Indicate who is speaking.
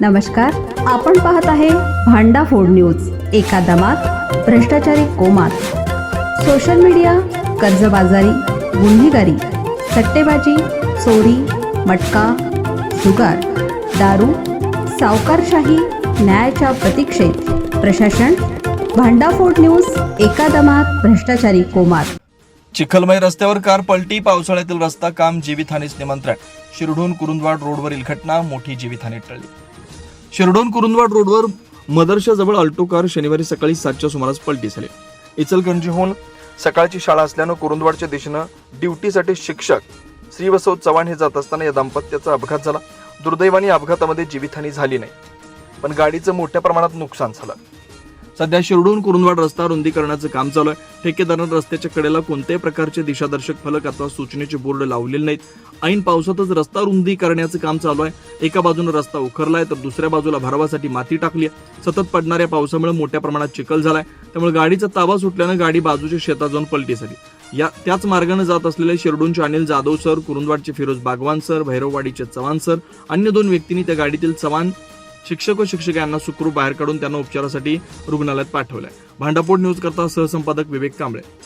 Speaker 1: नमस्कार आपण पाहत आहे भांडा फोड न्यूज एका दमात भ्रष्टाचारी कोमात. सोशल मीडिया कर्जबाजारी गुन्हेगारी सट्टेबाजी चोरी मटका जुगार दारू सावकारशाही न्यायाच्या प्रतीक्षेत. प्रशासन भांडाफोड न्यूज एका दमात भ्रष्टाचारी कोमात.
Speaker 2: चिखलमय रस्त्यावर कार पलटी पावसाळ्यातील रस्ता काम जीवितहानीस निमंत्रण. शिरढोण कुरुंदवाड रोडवरील घटना मोठी जीवितहानी टळली. शिरडोन कुरुंदवाड रोडवर मदरशाजवळ अल्टो कार शनिवारी सकाळी सातच्या सुमारास पलटी झाली. इचलकरंजीहून सकाळची शाळा असल्यानं कुरुंदवाडच्या दिशेनं ड्युटीसाठी शिक्षक श्रीवसव चव्हाण हे जात असताना या दाम्पत्याचा अपघात झाला. दुर्दैवाने अपघातामध्ये जीवितहानी झाली नाही. पण गाडीचं मोठ्या प्रमाणात नुकसान झालं. सध्या शिरडून कुरुंदवाड रस्ता रुंदीकरणाचं काम चालू आहे. ठेकेदारानं रस्त्याच्या कडेला कोणत्याही प्रकारचे दिशादर्शक फलक अथवा सूचनेचे बोर्ड लावलेले नाहीत. ऐन पावसातच रस्ता रुंदी करण्याचं काम चालू आहे. एका बाजूने रस्ता उखरलाय तर दुसऱ्या बाजूला भरावासाठी माती टाकली आहे. सतत पडणाऱ्या पावसामुळे मोठ्या प्रमाणात चिखल झालाय. त्यामुळे गाडीचा ताबा सुटल्यानं गाडी बाजूच्या शेतात जाऊन पलटी झाली या त्याच मार्गाने जात असलेले शिरडूनचे अनिल जाधव सर कुरुंदवाडचे फिरोज बागवान सर भैरववाडीचे चव्हाण सर अन्य दोन व्यक्तींनी त्या गाडीतील चव्हाण शिक्षक व शिक्षिका यांना सुखरूप बाहेर काढून त्यांना उपचारासाठी रुग्णालयात पाठवलंय. भांडापोट न्यूज करता सहसंपादक विवेक कांबळे.